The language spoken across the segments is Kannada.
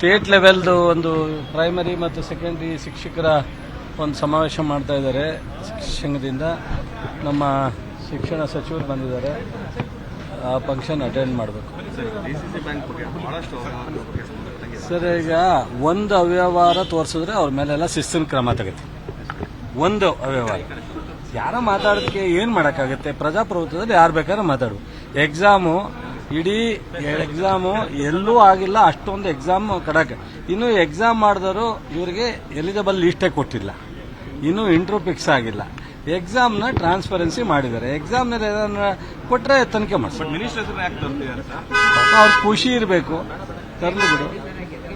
ಸ್ಟೇಟ್ ಲೆವೆಲ್ದು ಒಂದು ಪ್ರೈಮರಿ ಮತ್ತು ಸೆಕೆಂಡ್ರಿ ಶಿಕ್ಷಕರ ಒಂದು ಸಮಾವೇಶ ಮಾಡ್ತಾ ಇದ್ದಾರೆ ಶಿಕ್ಷಣದಿಂದ ನಮ್ಮ ಶಿಕ್ಷಣ ಸಚಿವರು ಬಂದಿದ್ದಾರೆ. ಆ ಫಂಕ್ಷನ್ ಅಟೆಂಡ್ ಮಾಡಬೇಕು. ಸರ್, ಈಗ ಒಂದು ಅವ್ಯವಹಾರ ತೋರಿಸಿದ್ರೆ ಅವ್ರ ಮೇಲೆಲ್ಲ ಶಿಸ್ತಿನ ಕ್ರಮ ತಗತ್ತೆ ಒಂದು ಅವ್ಯವಹಾರ. ಯಾರ ಮಾತಾಡೋದಕ್ಕೆ ಏನು ಮಾಡೋಕ್ಕಾಗುತ್ತೆ? ಪ್ರಜಾಪ್ರಭುತ್ವದಲ್ಲಿ ಯಾರು ಬೇಕಾದ್ರೂ ಮಾತಾಡು ಎಕ್ಸಾಮು ಇಡೀ ಎಕ್ಸಾಮು ಎಲ್ಲೂ ಆಗಿಲ್ಲ ಅಷ್ಟೊಂದು ಎಕ್ಸಾಮ್ ಕಡಕ್. ಇನ್ನು ಎಕ್ಸಾಮ್ ಮಾಡಿದವರು ಇವರಿಗೆ ಎಲಿಜಿಬಲ್ ಲೀಸ್ಟೇ ಕೊಟ್ಟಿಲ್ಲ. ಇನ್ನು ಇಂಟ್ರೂ ಫಿಕ್ಸ್ ಆಗಿಲ್ಲ. ಎಕ್ಸಾಮ್ನ ಟ್ರಾನ್ಸ್ಪರೆನ್ಸಿ ಮಾಡಿದ್ದಾರೆ. ಎಕ್ಸಾಮ್ನಲ್ಲಿ ಏನಾರ ಕೊಟ್ಟರೆ ತನಿಖೆ ಮಾಡಿಸ್ತಾರೆ ಅವ್ರ ಖುಷಿ ಇರಬೇಕು. ತರಲಿ ಬಿಡು.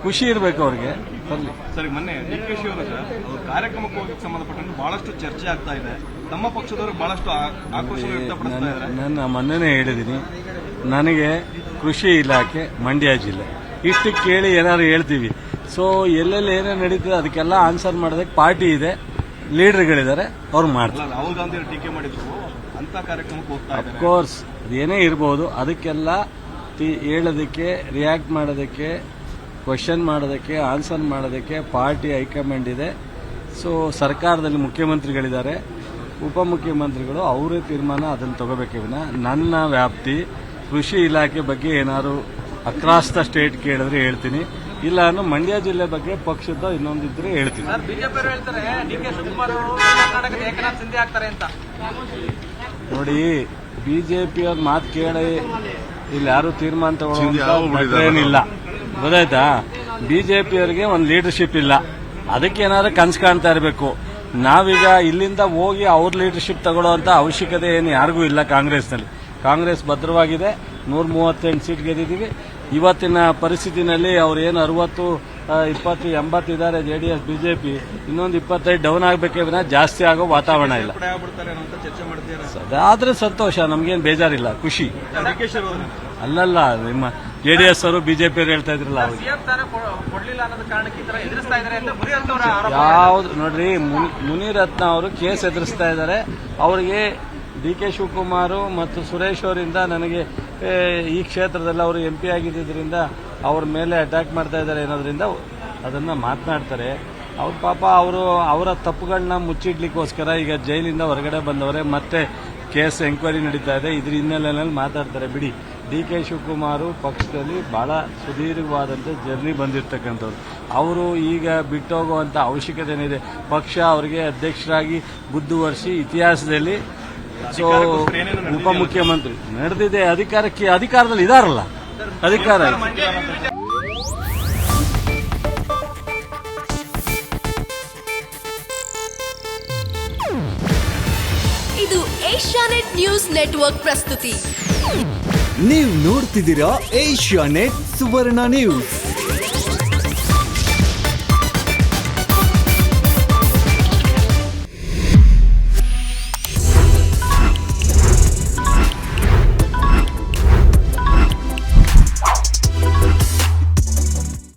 ಖುಷಿ ಇರಬೇಕು ಅವ್ರಿಗೆ. ತರಲಿ. ಸರಿ ಮೊನ್ನೆ ಡಿ ಕೆ ಶಿ ಅವರು ಕಾರ್ಯಕ್ರಮಕ್ಕೆ ಹೋಗಕ್ಕೆ ಸಂಬಂಧಪಟ್ಟಂತೆ ಬಹಳಷ್ಟು ಚರ್ಚೆ ಆಗ್ತಾ ಇದೆ. ತಮ್ಮ ಪಕ್ಷದವರು ಬಹಳಷ್ಟು ಆಕ್ರೋಶ ವ್ಯಕ್ತಪಡಿಸ್ತಾ ಇದ್ದಾರೆ ನಾನು ಮೊನ್ನೆನೇ ಹೇಳಿದ್ದೀನಿ ನನಗೆ ಕೃಷಿ ಇಲಾಖೆ ಮಂಡ್ಯ ಜಿಲ್ಲೆ. ಇಷ್ಟು ಕೇಳಿ ಏನಾದ್ರು ಹೇಳ್ತೀವಿ. ಸೊ ಎಲ್ಲೆಲ್ಲಿ ಏನೇ ನಡೀತದೆ ಅದಕ್ಕೆಲ್ಲ ಆನ್ಸರ್ ಮಾಡೋದಕ್ಕೆ ಪಾರ್ಟಿ ಇದೆ. ಲೀಡರ್ಗಳಿದ್ದಾರೆ ಅವ್ರು ಮಾಡ್ತಾರೆ. ಅಲ್ಲ ರಾಹುಲ್ ಗಾಂಧಿ ಟೀಕೆ ಮಾಡಿದ್ರು. ಅಂತ ಕಾರ್ಯಕ್ರಮಕ್ಕೆ ಹೋಗ್ತಾ ಇದ್ದಾರೆ. ಕೋರ್ಸ್ ಅದೇನೇ ಇರ್ಬೋದು ಅದಕ್ಕೆಲ್ಲ ಹೇಳೋದಕ್ಕೆ ರಿಯಾಕ್ಟ್ ಮಾಡೋದಕ್ಕೆ ಕ್ವಶನ್ ಮಾಡೋದಕ್ಕೆ ಆನ್ಸರ್ ಮಾಡೋದಕ್ಕೆ ಪಾರ್ಟಿ ಹೈಕಮಾಂಡ್ ಇದೆ. ಸೊ ಸರ್ಕಾರದಲ್ಲಿ ಮುಖ್ಯಮಂತ್ರಿಗಳಿದ್ದಾರೆ. ಉಪಮುಖ್ಯಮಂತ್ರಿಗಳು ಅವರೇ ತೀರ್ಮಾನ ಅದನ್ನು ತಗೋಬೇಕೇ ವಿನ. ನನ್ನ ವ್ಯಾಪ್ತಿ ಕೃಷಿ ಇಲಾಖೆ ಬಗ್ಗೆ ಏನಾದ್ರು ಅಕ್ರಾಸ್ ದ ಸ್ಟೇಟ್ ಕೇಳಿದ್ರೆ ಹೇಳ್ತೀನಿ. ಇಲ್ಲ ಅನ್ನೋ ಮಂಡ್ಯ ಜಿಲ್ಲೆ ಬಗ್ಗೆ ಪಕ್ಷದ ಇನ್ನೊಂದಿದ್ರೆ ಹೇಳ್ತೀನಿ. ಸರ್ ಬಿಜೆಪಿ ಹೇಳ್ತಾರೆ ಡಿ ಕೆ ಶಿವಕುಮಾರ್ ಅವರು ಕರ್ನಾಟಕದ ಆಗ್ತಾರೆ ಅಂತ. ನೋಡಿ ಬಿಜೆಪಿ ಅವ್ರ ಮಾತು ಕೇಳಿ ಇಲ್ಲಿ ಯಾರು ತೀರ್ಮಾನ ತಗೊಳ್ಳೋದಿಲ್ಲ ಗೊತ್ತಾಯ್ತಾ? ಬಿಜೆಪಿ ಅವರಿಗೆ ಒಂದು ಲೀಡರ್ಶಿಪ್ ಇಲ್ಲ. ಅದಕ್ಕೆ ಏನಾದ್ರೂ ಕನ್ಸು ಕಾಣ್ತಾ ಇರಬೇಕು. ನಾವೀಗ ಇಲ್ಲಿಂದ ಹೋಗಿ ಅವ್ರ ಲೀಡರ್ಶಿಪ್ ತಗೊಳ್ಳೋಂತ ಅವಶ್ಯಕತೆ ಏನು ಯಾರಿಗೂ ಇಲ್ಲ ಕಾಂಗ್ರೆಸ್ನಲ್ಲಿ. ಕಾಂಗ್ರೆಸ್ ಭದ್ರವಾಗಿದೆ. ನೂರ ಮೂವತ್ತೆಂಟು ಸೀಟ್ ಗೆದ್ದಿದ್ದೀವಿ. ಇವತ್ತಿನ ಪರಿಸ್ಥಿತಿನಲ್ಲಿ ಅವ್ರು ಏನು ಅರವತ್ತು ಇಪ್ಪತ್ತು ಎಂಬತ್ತಿದ್ದಾರೆ ಜೆ ಡಿ ಎಸ್ ಬಿಜೆಪಿ ಇನ್ನೊಂದು ಇಪ್ಪತ್ತೈದು ಡೌನ್ ಆಗಬೇಕೇ ವಿನ ಜಾಸ್ತಿ ಆಗೋ ವಾತಾವರಣ ಇಲ್ಲ. ಆದ್ರೆ ಸಂತೋಷ ನಮ್ಗೇನು ಬೇಜಾರಿಲ್ಲ ಖುಷಿ. ಅಲ್ಲಲ್ಲ ನಿಮ್ಮ ಜೆ ಡಿ ಎಸ್ ಅವರು ಬಿಜೆಪಿ ಅವರು ಹೇಳ್ತಾ ಇದ್ರಲ್ಲ ಇದ್ದಾರೆ ಯಾವ್ದು ನೋಡ್ರಿ ಮುನಿ- ಮುನಿರತ್ನ ಅವರು ಕೇಸ್ ಎದುರಿಸ್ತಾ ಇದ್ದಾರೆ ಅವರಿಗೆ ಡಿ ಕೆ ಶಿವಕುಮಾರ್ ಮತ್ತು ಸುರೇಶ್ ಅವರಿಂದ ನನಗೆ ಈ ಕ್ಷೇತ್ರದಲ್ಲಿ ಅವರು ಎಂ ಪಿ ಆಗಿದ್ದರಿಂದ ಅವ್ರ ಮೇಲೆ ಅಟ್ಯಾಕ್ ಮಾಡ್ತಾ ಇದ್ದಾರೆ ಅನ್ನೋದ್ರಿಂದ ಅದನ್ನು ಮಾತನಾಡ್ತಾರೆ. ಅವ್ರ ಪಾಪ ಅವರು ಅವರ ತಪ್ಪುಗಳನ್ನ ಮುಚ್ಚಿಡ್ಲಿಕ್ಕೋಸ್ಕರ ಈಗ ಜೈಲಿಂದ ಹೊರಗಡೆ ಬಂದವರೆ, ಮತ್ತೆ ಕೇಸ್ ಎಂಕ್ವೈರಿ ನಡೀತಾ ಇದೆ. ಇದ್ರ ಹಿನ್ನೆಲೆಯಲ್ಲಿ ಮಾತಾಡ್ತಾರೆ. ಬಿಡಿ, ಡಿ ಕೆ ಶಿವಕುಮಾರ್ ಪಕ್ಷದಲ್ಲಿ ಬಹಳ ಸುದೀರ್ಘವಾದಂಥ ಜರ್ನಿ ಬಂದಿರತಕ್ಕಂಥವ್ರು. ಅವರು ಈಗ ಬಿಟ್ಟೋಗುವಂಥ ಅವಶ್ಯಕತೆ ಏನಿದೆ ಪಕ್ಷ ಅವರಿಗೆ ಅಧ್ಯಕ್ಷರಾಗಿ ಬುದ್ಧಿವರ್ಷಿ ಇತಿಹಾಸದಲ್ಲಿ ಸೊ ಉಪಮುಖ್ಯಮಂತ್ರಿ ನಡೆದಿದೆ ಅಧಿಕಾರಕ್ಕೆ ಅಧಿಕಾರದಲ್ಲಿ ಇದಾರಲ್ಲ? ಅಧಿಕಾರ ಇದು. ಏಷ್ಯಾನೆಟ್ ನ್ಯೂಸ್ ನೆಟ್ವರ್ಕ್ ಪ್ರಸ್ತುತಿ. ನೀವು ನೋಡ್ತಿದ್ದೀರಾ ಏಷ್ಯಾ ನೆಟ್ ಸುವರ್ಣ ನ್ಯೂಸ್.